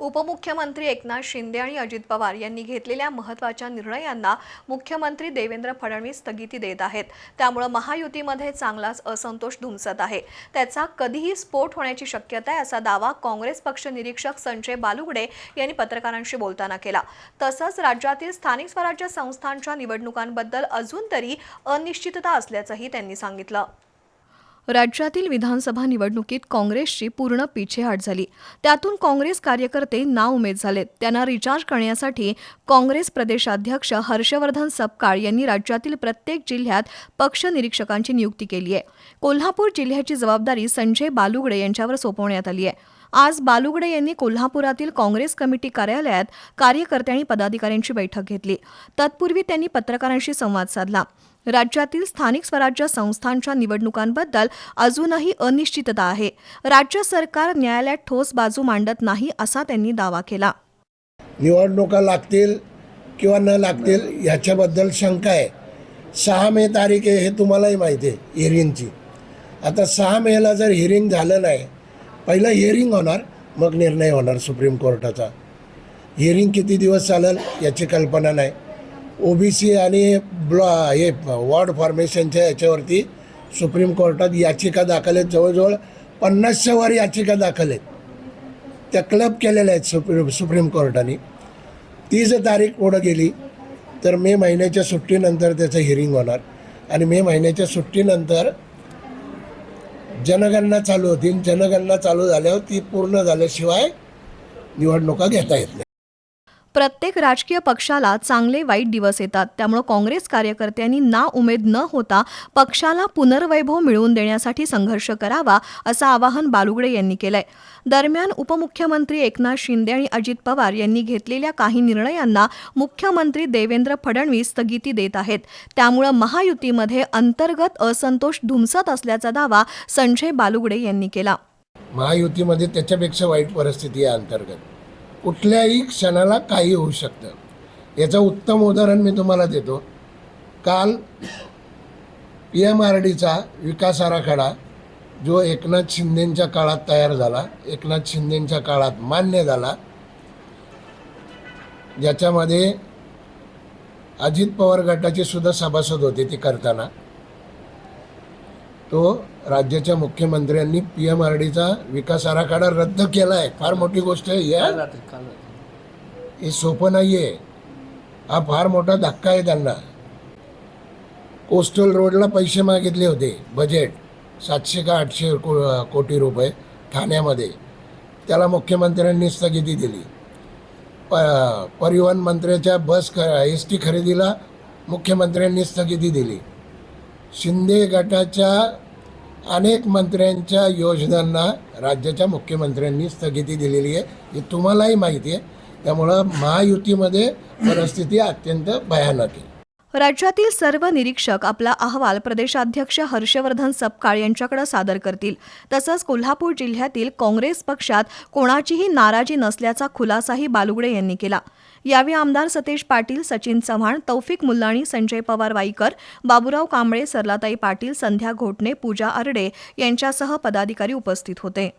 उपमुख्यमंत्री एकनाथ शिंदे आणि अजित पवार यांनी घेतलेल्या महत्त्वाच्या निर्णयांना मुख्यमंत्री देवेंद्र फडणवीस स्थगिती देत आहेत. त्यामुळे महायुतीमध्ये चांगलाच असंतोष धुमसत आहे. त्याचा कधीही स्फोट होण्याची शक्यता आहे असा दावा काँग्रेस पक्ष निरीक्षक संजय बालुगडे यांनी पत्रकारांशी बोलताना केला. तसंच राज्यातील स्थानिक स्वराज्य संस्थांच्या निवडणुकांबद्दल अजून तरी अनिश्चितता असल्याचंही त्यांनी सांगितलं. राज्यातील विधानसभा निवडणुकीत काँग्रेसची पूर्ण पिछेहाट झाली. त्यातून काँग्रेस कार्यकर्ते नाउमेद झालेत. त्यांना रिचार्ज करण्यासाठी काँग्रेस प्रदेशाध्यक्ष हर्षवर्धन सपकाळ यांनी राज्यातील प्रत्येक जिल्ह्यात पक्ष निरीक्षकांची नियुक्ती केली आहे. कोल्हापूर जिल्ह्याची जबाबदारी संजय बालुगडे यांच्यावर सोपवण्यात आली आहे. आज बालुगडे यांनी कोल्हापुरातील काँग्रेस कमिटी कार्यालयात कार्यकर्ते आणि पदाधिकाऱ्यांची बैठक घेतली. तत्पूर्वी त्यांनी पत्रकारांशी संवाद साधला. राज्यातील स्थानिक स्वराज्य संस्थांच्या निवडणुकांबद्दल अजूनही अनिश्चितता आहे. राज्य सरकार न्यायालयात ठोस बाजू मांडत नाही असा त्यांनी दावा केला. निवडणुका लागतील किंवा न लागतील ह्याच्याबद्दल शंका आहे. सहा मे तारीख आहे हे तुम्हालाही माहिती आहे हिरिंगची आता सहा मेला जर हिरिंग झालं नाही पहिला हिअरिंग होणार मग निर्णय होणार सुप्रीम कोर्टाचा हिअरिंग किती दिवस चालेल याची कल्पना नाही. ओबीसी आणि ब्लॉ हे वॉर्ड फॉर्मेशनच्या याच्यावरती सुप्रीम कोर्टात याचिका दाखल आहेत. जवळजवळ पन्नासच्या वर याचिका दाखल आहेत. त्या क्लब केलेल्या आहेत सुप्रीम सुप्रीम कोर्टाने ती जर तारीख पुढं गेली तर मे महिन्याच्या सुट्टीनंतर त्याचं हिअरिंग होणार. आणि मे महिन्याच्या सुट्टीनंतर जनगणना चालू होतील. जनगणना चालू झाल्यावर ती पूर्ण झाल्याशिवाय निवडणुका घेता येत नाही प्रत्येक राजकीय पक्षाला चांगले वाईट दिवस येतात. त्यामुळे काँग्रेस कार्यकर्त्यांनी ना उमेद न होता पक्षाला पुनर्वैभव मिळवून देण्यासाठी संघर्ष करावा असं आवाहन बालुगडे यांनी केलंय. दरम्यान उपमुख्यमंत्री एकनाथ शिंदे आणि अजित पवार यांनी घेतलेल्या काही निर्णयांना मुख्यमंत्री देवेंद्र फडणवीस स्थगिती देत आहेत. त्यामुळे महायुतीमध्ये अंतर्गत असंतोष धुमसत असल्याचा दावा संजय बालुगडे यांनी केला. महायुतीमध्ये त्याच्यापेक्षा वाईट परिस्थिती आहे अंतर्गत. कुठल्याही क्षणाला काही होऊ शकतं. याचं उत्तम उदाहरण मी तुम्हाला देतो. काल पी एम आर डीचा विकास आराखडा जो एकनाथ शिंदेंच्या काळात तयार झाला एकनाथ शिंदेंच्या काळात मान्य झाला ज्याच्यामध्ये अजित पवार गटाचे सुद्धा सभासद होते ती करताना. तो राज्याच्या मुख्यमंत्र्यांनी पी एम आर डीचा विकास आराखडा रद्द केला आहे फार मोठी गोष्ट आहे. या हे सोपं नाही आहे हा फार मोठा धक्का आहे त्यांना. कोस्टल रोडला पैसे मागितले होते. बजेट सातशे का आठशे को कोटी रुपये ठाण्यामध्ये. त्याला मुख्यमंत्र्यांनी स्थगिती दिली. प परिवहन मंत्र्याच्या बस ख एस टी खरेदीला मुख्यमंत्र्यांनी स्थगिती दिली. शिंदे गटाच्या अनेक मंत्र्यांच्या योजनांना राज्याच्या मुख्यमंत्र्यांनी स्थगिती दिलेली आहे हे तुम्हालाही माहिती आहे. त्यामुळं महायुतीमध्ये परिस्थिती अत्यंत भयानक आहे. राज्यातील सर्व निरीक्षक आपला अहवाल प्रदेशाध्यक्ष हर्षवर्धन सपकाळ यांच्याकडे सादर करतील. तसंच कोल्हापूर जिल्ह्यातील काँग्रेस पक्षात कोणाचीही नाराजी नसल्याचा खुलासाही बालुगडे यांनी केला. यावेळी आमदार सतेज पाटील सचिन चव्हाण तौफिक मुल्लाणी संजय पवार वाईकर बाबुराव कांबळे सरलाताई पाटील संध्या घोटणे पूजा आरडे यांच्यासह पदाधिकारी उपस्थित होते.